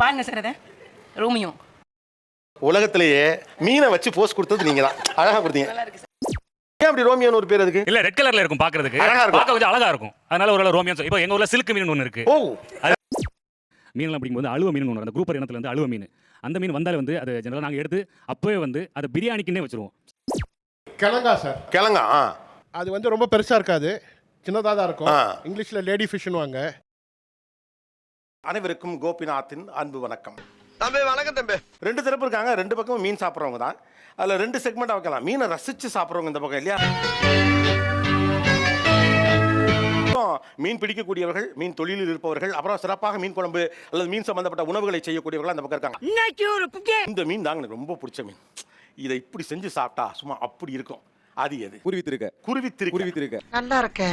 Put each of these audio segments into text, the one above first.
பாருங்க சார் அதை ரோமியோ உலகத்திலேயே மீனை வச்சு போஸ்ட் கொடுத்தது நீங்க தான் அழகா கொடுத்தீங்க. நல்லா இருக்கு சார் ஏன் அப்படி ரோமியோன்னு ஒரு பேர் அதுக்கு? இல்ல ரெட் கலர்ல இருக்கும் பாக்குறதுக்கு. அழகா இருக்கும். பார்க்க கொஞ்சம் அழகா இருக்கும். அதனால ஒரு ரோமியன் இப்போ எங்க ஊர்ல சில்க் மீன் ஒன்று இருக்கு. ஓ. மீன்லாம் பிடிக்கும்போது அழுவ மீன் ஒன்று அந்த குரூப்பர் இனத்துல இருந்து அழுவ மீன். அந்த மீன் வந்தாலே வந்து அது ஜெனரலாக நாங்கள் எடுத்து அப்பவே வந்து அதை பிரியாணிக்குன்னே வச்சிருவோம். கிழங்கா சார் கிழங்கா. அது வந்து ரொம்ப பெருசா இருக்காது. சின்னதாக தான் இருக்கும். இங்கிலீஷ்ல லேடி ஃபிஷ்னு வாங்க அனைவருக்கும் கோபிநாத்தின் அன்பு வணக்கம். தம்பி வணக்கம் தம்பி. ரெண்டு தரப்பு இருக்காங்க. ரெண்டு பக்கமும் மீன் சாப்பிட்றவங்க தான். அதில் ரெண்டு செக்மெண்ட் வைக்கலாம். மீனை ரசிச்சு சாப்பிட்றவங்க இந்த பக்கம் இல்லையா? மீன் பிடிக்கக்கூடியவர்கள் மீன் தொழிலில் இருப்பவர்கள் அப்புறம் சிறப்பாக மீன் குழம்பு அல்லது மீன் சம்பந்தப்பட்ட உணவுகளை செய்யக்கூடியவர்கள் அந்த பக்கம் இருக்காங்க. இந்த மீன் தாங்க எனக்கு ரொம்ப பிடிச்ச மீன். இதை இப்படி செஞ்சு சாப்பிட்டா சும்மா அப்படி இருக்கும். அது எது? குருவித்திருக்க. குருவித்திரு குருவித்திருக்க. நல்லா இருக்க.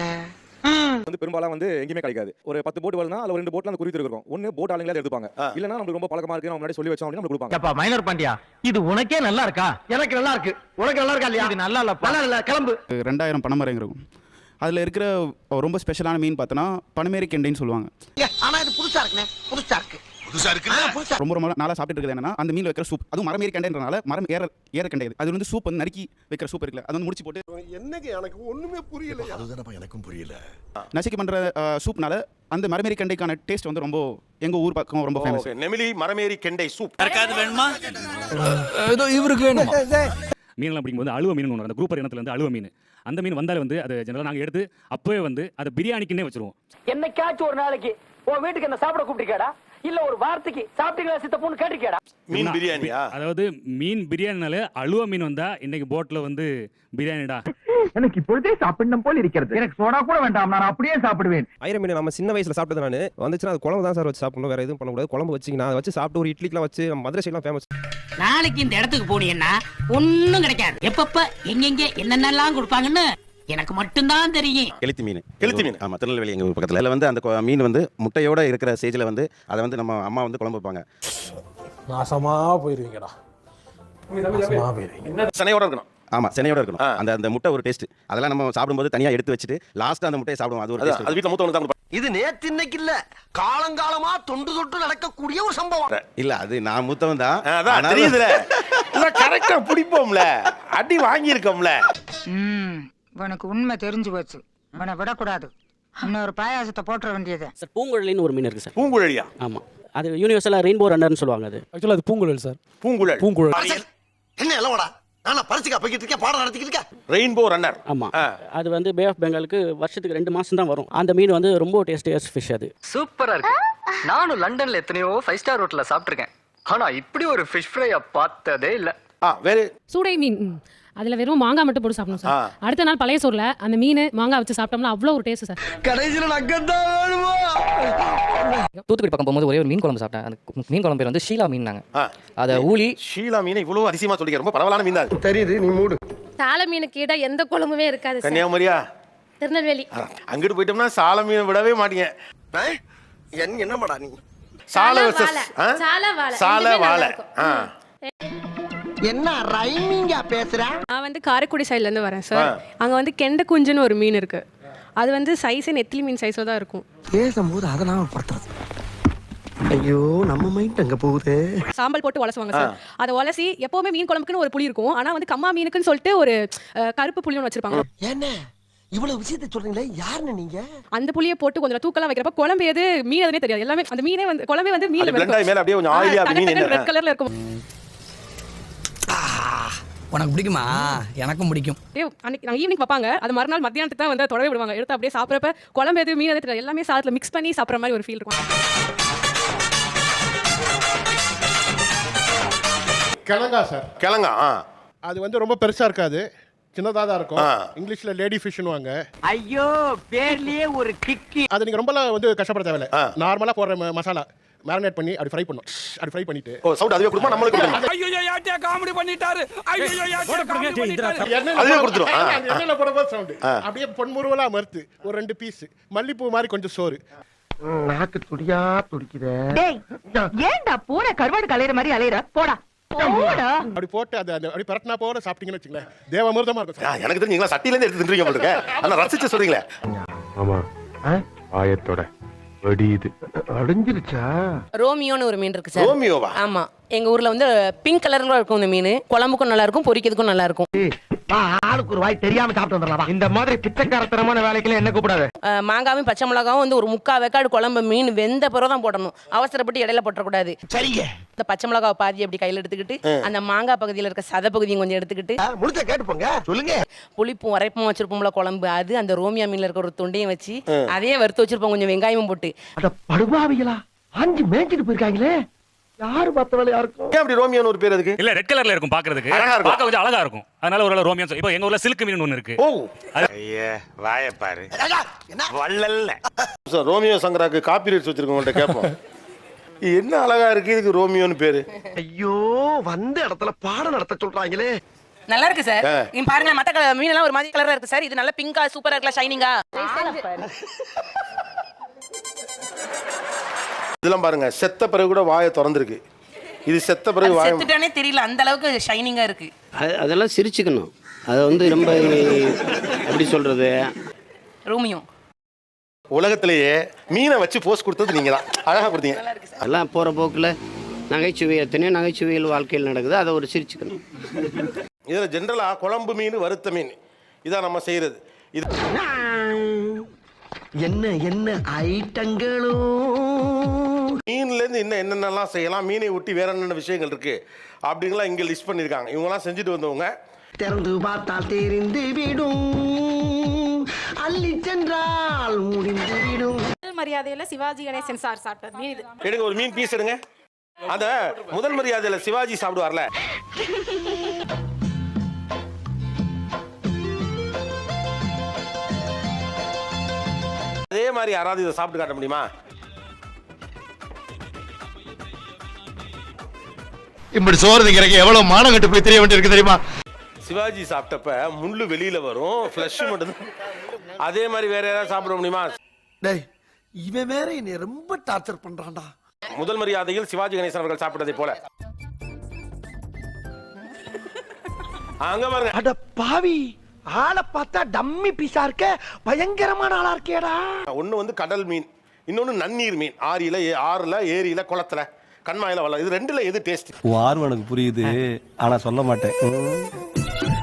வந்து பெரும்பாலும் வந்து எங்கேயுமே கிடைக்காது ஒரு பத்து போட் வருதுனா அதுல ஒரு ரெண்டு போட்ல அந்த குருவித்திருக்க இருக்கும் ஒன்னு போட் ஆளுங்களே எடுத்துப்பாங்க. இல்லனா நம்மளுக்கு ரொம்ப பழக்கமா இருக்கு. நம்ம முன்னாடி சொல்லி வச்சோம் அப்படின்னு கொடுப்பாங்க. ஏப்பா மைனர் பாண்டியா இது உனக்கே நல்லா இருக்கா? எனக்கு நல்லா இருக்கு. உனக்கு நல்லா இருக்கா இல்லையா? இது நல்லா இல்ல நல்லா இல்ல கிளம்பு. ரெண்டாயிரம் பணமரம் இருக்கும். அதில் இருக்கிற ரொம்ப ஸ்பெஷலான மீன் பார்த்தோன்னா பனமேரி கெண்டைன்னு சொல்லுவாங்க. ஆனா இது புதுசா இருக்குண்ணே. புதுசா இருக்கு. புதுசா இருக்கு ரொம்ப ரொம்ப நாளாக சாப்பிட்டு இருக்கிறது என்னன்னா அந்த மீன் வைக்கிற சூப் அதுவும் மரம் ஏறி கண்டைன்றனால மரம் ஏற ஏற கண்டையாது அது வந்து சூப் வந்து நறுக்கி வைக்கிற சூப் இருக்குல்ல அது வந்து முடிச்சு போட்டு என்னங்க எனக்கு ஒண்ணுமே புரியல அதுதானப்பா எனக்கும் புரியல. நசுக்கி பண்ணுற சூப்னால அந்த மரமேரி கண்டைக்கான டேஸ்ட் வந்து ரொம்ப எங்கள் ஊர் பக்கம் ரொம்ப ஃபேமஸ் ஓகே, நெமிலி மரமேரி கெண்டை சூப் மீன்லாம் பிடிக்கும்போது அழுவ மீன் ஒன்று அந்த குரூப்பர் இனத்துல இருந்து அழுவ மீன். அந்த மீன் வந்தாலே வந்து அது ஜெனரலாக நாங்கள் எடுத்து அப்பவே வந்து அதை பிரியாணிக்குன்னே வச்சிருவோம். என்னைக்காச்சும் ஒரு நாளைக்கு உன் வீட்டுக்கு என்ன சாப்பிட கூப்பிட்டிருக்கேடா? இல்ல ஒரு வார்த்தைக்கு சாப்பிட்டீங்களா சித்தப்புன்னு கேட்டிருக்கேடா. மீன் பிரியாணியா? அதாவது மீன் பிரியாணினால அழுவ மீன் வந்தா இன்னைக்கு போட்ல வந்து பிரியாணிடா. எனக்கு இப்பொழுதே சாப்பிடணும் போல இருக்கிறது. எனக்கு சோடா கூட வேண்டாம் நான் அப்படியே சாப்பிடுவேன். ஐர மீன் நம்ம சின்ன வயசுல சாப்பிட்டது நான். வந்துச்சுன்னா அது குழம்பு தான் சார் வச்சு சாப்பிடணும் வேற எதுவும் பண்ணக்கூடாது. குழம்பு வச்சிங்கன்னா அதை வச்சு சாப்பிட்டு ஒரு இட்லிக்கெல்லாம் வச்சு நம்ம மதுரை சைட்லாம் ஃபேமஸ் நாளைக்கு இந்த இடத்துக்கு போனீங்கன்னா ஒன்றும் கிடைக்காது. எப்பப்ப எங்கெங்க என்னென்னலாம் கொடுப்பாங்கன்னு எனக்கு மட்டும்தான் தெரியும். கெளுத்தி மீன். கெளுத்தி மீன். ஆமாம் திருநெல்வேலி எங்கள் ஊர் பக்கத்தில். அதில் வந்து அந்த கொ- மீன் வந்து முட்டையோட இருக்கிற ஸ்டேஜில் வந்து அதை வந்து நம்ம அம்மா வந்து குழம்பு வைப்பாங்க. நாசமா போயிருவீங்கடா. நாசமா போயிருவீங்க. சனையோட இருக்கணும். ஆமாம் சென்னையோட இருக்கணும். அந்த அந்த முட்டை ஒரு டேஸ்ட் அதெல்லாம் நம்ம சாப்பிடும்போது தனியாக எடுத்து வச்சுட்டு லாஸ்ட்டாக அந்த முட்டையை சாப்பிடுவோம். அது ஒரு அதான், taste. அது வீட்டில் மூத்தவங்க தான் கொடுப்பாங்க. இது நேத்து இன்னைக்கு இல்ல. காலங்காலமா தொண்டு தொட்டு நடக்கக்கூடிய ஒரு சம்பவம். இல்ல அது நான் மூத்தவன் தான். ஆ, அதான் ஆனாலும் தெரியுதுல. கரெக்டா பிடிப்போம்ல. அடி வாங்கியிருக்கோம்ல. ம். உனக்கு உண்மை தெரிஞ்சு போச்சு. உன்னை விடக்கூடாது. இன்னொரு பாயாசத்தை போட்டுற வேண்டியது. சார் பூங்குழலின்னு ஒரு மீன் இருக்கு சார். பூங்குழலியா? ஆமா. அது யூனிவர்சலா ரெயின்போ ரன்னர்னு சொல்லுவாங்க அது. ஆக்சுவலா அது பூங்குழல் சார். பூங்குழல். பூங்குழல். என்ன எல்லவாடா நானா பரிசுக்கா போய்கிட்டு இருக்கேன் பாடம் நடத்திக்கிட்டு இருக்கேன். ரெயின்போ ரன்னர் ஆமா. அது வந்து பே ஆஃப் பெங்காலுக்கு வருஷத்துக்கு ரெண்டு மாசம் தான் வரும். அந்த மீன் வந்து ரொம்ப டேஸ்டியஸ்ட் ஃபிஷ் அது. சூப்பரா இருக்கு. நானும் லண்டன்ல எத்தனையோ ஃபைவ் ஸ்டார் ஹோட்டல்ல சாப்பிட்டிருக்கேன். ஆனா இப்படி ஒரு ஃபிஷ் ஃப்ரைய பார்த்ததே இல்ல. ஆ வேற? சூடை மீன். அதில் வெறும் மாங்காய் மட்டும் போட்டு சாப்பிடணும். சார். அடுத்த நாள் பழைய சோறில் அந்த மீன் மாங்காய் வச்சு சாப்பிட்டோம்னா அவ்வளோ ஒரு டேஸ்ட் சார். கடைசியில நக்கத்தான் வேணுமா? தூத்துக்குடி பக்கம் போகும்போது ஒரே ஒரு மீன் குழம்பு சாப்பிட்டேன். அந்த மீன் குழம்பு பேர் வந்து ஷீலா மீன் நாங்க ஆ. அதை ஊலி ஷீலா மீனை இவ்வளவு அதிசயமா சொல்லிக்க ரொம்ப பரவலான மீன் தான். தெரியுது நீ மூடு. சால மீனுக்கு ஈட எந்த குழம்புமே இருக்காது கன்னியாகுமரியா? திருநெல்வேலி. அங்கிட்டு போயிட்டோம்னா சால மீனை விடவே மாட்டீங்க. என்ன என்னமாடா நீ? சால சால வாழை. என்ன ரைமிங்கா பேசுற? நான் வந்து காரைக்குடி சைட்லேருந்து வரேன் ஆ. சார் அங்கே வந்து கெண்டை குஞ்சுன்னு ஒரு மீன் இருக்கு. அது வந்து சைஸே நெத்திலி மீன் சைஸில் தான் இருக்கும். பேசும்போது அதை நாம படுத்துறது ஐயோ நம்ம மைண்ட் அங்க போகுது? சாம்பல் போட்டு உலசுவாங்க சார் அதை உலசி எப்பவுமே மீன் குழம்புக்குன்னு ஒரு புளி இருக்கும். ஆனா வந்து கம்மா மீனுக்குன்னு சொல்லிட்டு ஒரு கருப்பு புளி ஒன்று வச்சிருப்பாங்க. என்ன? இவ்வளவு விஷயத்தை சொல்றீங்களே யாருன்னு நீங்க? அந்த புளியை போட்டு கொஞ்சம் தூக்கலா வைக்கிறப்ப குழம்பு எது மீன் எதுனே தெரியாது. எல்லாமே அந்த மீனே வந்து குழம்பே வந்து மீன் அப்படியே கொஞ்சம் ரெட் கலர்ல இருக்கும். உனக்கு பிடிக்குமா? எனக்கும் பிடிக்கும். அப்படியே அன்னைக்கு நாங்கள் ஈவினிங் பார்ப்பாங்க. அது மறுநாள் மத்தியானத்துக்கு தான் வந்து தொடவே விடுவாங்க. எடுத்து அப்படியே சாப்பிட்றப்ப குழம்பு எது மீன் எது எல்லாமே சாதத்தில் மிக்ஸ் பண்ணி சாப்பிட்ற மாதிரி ஒரு ஃபீல் இருக்கும். கிழங்கா சார். கிழங்கா ஆ. அது வந்து ரொம்ப பெருசா இருக்காது. சின்னதாக தான் இருக்கும். இங்கிலீஷ்ல லேடி ஃபிஷ்னு வாங்க ஐயோ பேர்லயே ஒரு கிக்கி. அது நீங்க ரொம்பலாம் வந்து கஷ்டப்பட தேவையில்ல. ஆ. நார்மலா போடுற மசாலா. மேரினேட் பண்ணி அப்படி ஃப்ரை பண்ணும் அப்படி ஃப்ரை பண்ணிட்டு. ஓ சவுண்ட் அதுவே கொடுமா நம்மளுக்கு கொடுக்கணுமா? ஐயோ யாட்டியா காமெடி பண்ணிட்டாரு. ஐயோ எண்ணெயில அதுவே போடும்போது- கொடுத்துரும். ஆ. அந்த எண்ணெயில போடும்போது சவுண்டு அப்படியே பொன்முருவலா மறுத்து ஒரு ரெண்டு பீஸ் மல்லிப்பூ மாதிரி கொஞ்சம் சோறு. நாக்கு துடியா துடிக்குதே. ஏன்டா பூனை கருவாடு கலையிற மாதிரி அலையிற? போடா. போடா. அப்படி போட்டு அது அந்த அப்படி பரட்டினா போற சாப்பிட்டீங்கன்னு வச்சுங்களேன். தேவாமிர்தமா இருக்கும். எனக்கு தெரிஞ்சு நீங்களா சட்டியில இருந்து எடுத்து தின்றீங்க போல இருக்க. ஆனா ரசிச்சு சொல்றீங்களே. ஆமா. ஆயத்தோட. அடியுது. அடைஞ்சிருச்சா? ரோமியோன்னு ஒரு மீன் இருக்கு ரோமியோவா? ஆமா. எங்க ஊர்ல வந்து பிங்க் கலர்ல இருக்கும் இந்த மீன். குழம்புக்கும் நல்லா இருக்கும் பொரிக்கிறதுக்கும் நல்லா இருக்கும். ஆளுக்கு ஒரு வாய் தெரியாம சாப்பிட்டு வந்துடலாம்? இந்த மாதிரி பிச்சைக்காரத்தனமான வேலைக்கெல்லாம் என்ன கூப்பிடாத? மாங்காவும் பச்சை மிளகாவும் வந்து ஒரு முக்கா வெக்காடு குழம்பு மீன் வெந்த பிறகு தான் போடணும். அவசரப்பட்டு இடையில போட்டக்கூடாது சரிங்க. இந்த பச்சை மிளகாவை பாதி அப்படி கையில எடுத்துக்கிட்டு அந்த மாங்காய் பகுதியில இருக்க சத பகுதியும் கொஞ்சம் எடுத்துக்கிட்டு முடிச்ச சொல்லுங்க. புளிப்பும் உரைப்பும் வச்சிருப்போம்ல குழம்பு. அது அந்த ரோமியா மீன்ல இருக்க ஒரு தொண்டையும் வச்சு அதையே வறுத்து வச்சிருப்போம் கொஞ்சம் வெங்காயமும் போட்டு. அட படுபாவிகளா? ஆஞ்சு மேய்ச்சிட்டு போயிருக்காங்களே. யாரு பார்த்த வேலையா இருக்கும் ஏன் அப்படி ரோமியோன்னு ஒரு பேர் அதுக்கு? இல்ல ரெட் கலர்ல இருக்கும் பாக்குறதுக்கு அழகா இருக்கும். பார்க்க கொஞ்சம் அழகா இருக்கும். அதனால ஒரு ரோமியோ இப்போ எங்க ஊர்ல சில்க் மீன் ஒன்று இருக்கு. ஓ. ஐயா வாய பாரு. வள்ளல்ல. சார் ரோமியோ சங்கராக்கு காப்பி ரைட்ஸ் வச்சிருக்கவங்கள்ட்ட கேட்போம் இது என்ன அழகா இருக்கு இதுக்கு ரோமியோன்னு பேரு? ஐயோ வந்த இடத்துல பாடம் நடத்த சொல்றாங்களே. நல்லா இருக்கு சார் ஆ. நீங்க பாருங்க மத்த கலர் மீன் எல்லாம் ஒரு மாதிரி கலரா இருக்கு சார் இது நல்லா பிங்கா சூப்பரா இருக்குல்ல ஷைனிங்கா இதெல்லாம் பாருங்க செத்த பிறகு கூட வாயை திறந்திருக்கு. இது செத்த பிறகு வாயை செத்துட்டானே தெரியல அந்த அளவுக்கு ஷைனிங்கா இருக்கு. அதெல்லாம் சிரிச்சுக்கணும். அதை வந்து ரொம்ப எப்படி சொல்றது? ரோமியோ. உலகத்திலேயே மீனை வச்சு போஸ்ட் கொடுத்தது நீங்க தான். அழகா கொடுத்தீங்க. அதெல்லாம் போற போக்குல நகைச்சுவை எத்தனையோ நகைச்சுவைகள் வாழ்க்கையில் நடக்குது அதை ஒரு சிரிச்சுக்கணும். இதுல ஜென்ரலா குழம்பு மீன் வறுத்த மீன். இதான் நம்ம செய்யறது. இது என்ன என்ன ஐட்டங்களும் மீன்ல இருந்து இன்னும் என்னென்னலாம் செய்யலாம் மீனை ஒட்டி வேற என்னென்ன விஷயங்கள் இருக்கு அப்படிங்கலாம் இங்க லிஸ்ட் பண்ணிருக்காங்க இவங்கெல்லாம் செஞ்சுட்டு வந்தவங்க. திறந்து பார்த்தால் தெரிந்து விடும். அள்ளி சென்றால் முடிந்து விடும். முதல் மரியாதையில சிவாஜி கணேசன் சார் சாப்பிட்டது மீன் இது. எடுங்க ஒரு மீன் பீஸ் எடுங்க. அந்த முதல் மரியாதையில சிவாஜி சாப்பிடுவார்ல. அதே மாதிரி யாராவது இதை சாப்பிட்டு காட்ட முடியுமா? இப்படி சோறு திங்கிறக்கு எவ்வளவு மானம் கட்டு போய் தெரிய வேண்டியிருக்கு தெரியுமா? சிவாஜி சாப்பிட்டப்ப முள்ளு வெளியில வரும் ஃப்ளஷ் மட்டும் அதே மாதிரி வேற யாராவது சாப்பிட முடியுமா? டேய் இவன் வேற என்னை ரொம்ப டார்ச்சர் பண்றான்டா. முதல் மரியாதையில் சிவாஜி கணேசன் அவர்கள் சாப்பிட்டதை போல. அங்க பாருங்க. அட பாவி ஆளை பார்த்தா டம்மி பீஸா இருக்க பயங்கரமான ஆளா இருக்கேடா. ஒண்ணு வந்து கடல் மீன் இன்னொன்னு நன்னீர் மீன். ஆறியில ஏ- ஆறுல ஏரியில குளத்துல. கண்மாயில வள இது ரெண்டுல எது டேஸ்ட் ஆர்வம் எனக்கு புரியுது. ஆனா சொல்ல மாட்டேன்.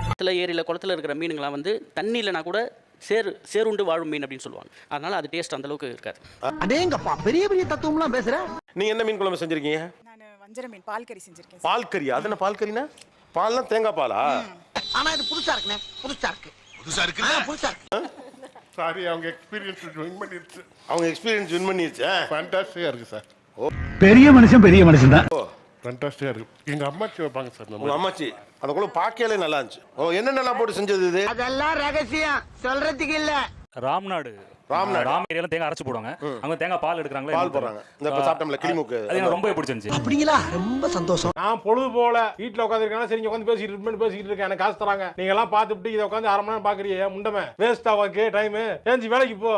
குளத்துல ஏரியில குளத்துல இருக்கிற மீனுங்களாம் வந்து தண்ணியிலனா கூட சேரு சேருண்டு வாழும் மீன் அப்படின்னு சொல்லுவாங்க. அதனால அது டேஸ்ட் அந்த அளவுக்கு இருக்காது. அடேங்கப்பா பெரிய பெரிய தத்துவம்லாம் பேசுற? நீங்க என்ன மீன் குழம்பு செஞ்சிருக்கீங்க? நான் வஞ்சர மீன் பால் கறி செஞ்சிருக்கேன் பால் அது என்ன பால் கறினா? பால்னா தேங்காய் பாலா? ஆனா இது புதுசா இருக்குண்ணே புதுசா இருக்கு. புதுசா இருக்கு? புதுசா இருக்கு. சாரி அவங்க எக்ஸ்பீரியன்ஸ் வின் பண்ணிருச்சு. அவங்க எக்ஸ்பீரியன்ஸ் வின் பண்ணிருச்சு? ஃபேண்டாஸ்டிக்கா இருக்கு சார். பெரிய மனுஷன் பெரிய மனுஷன் தான். ஃபேண்டாஸ்டிக்கா இருக்கு. எங்க அம்மாச்சி வைப்பாங்க சார் உங்க நம்ம அம்மாச்சி அந்த குழம்பு பார்க்கலே நல்லா இருந்துச்சு. ஓ என்னென்னலாம் போட்டு செஞ்சது இது? அதெல்லாம் ரகசியம். சொல்றதுக்கு இல்ல. ராம்நாடு. ராம்நாடு. ராம் ஏரியால தேங்காய் அரைச்சு போடுவாங்க. அவங்க தேங்காய் பால் எடுக்கிறாங்களா? பால் போடுறாங்க. இந்த இப்ப சாப்பிட்டோம்ல கிளிமூக்கு. அது எனக்கு ரொம்ப பிடிச்சிருந்துச்சு. அப்படிங்களா? ரொம்ப சந்தோஷம். நான் பொழுது போல வீட்டுல உட்காந்துருக்கேன் சரி உட்காந்து பேசிட்டு இருப்பேன் பேசிட்டு இருக்கேன். எனக்கு காசு தராங்க. நீங்க எல்லாம் பார்த்துட்டு இதை உட்காந்து அரை மணி நேரம் பாக்குறீங்க முண்டமே? வேஸ்ட் ஆவாக்கு டைம் ஏஞ்சி வேலைக்கு போ.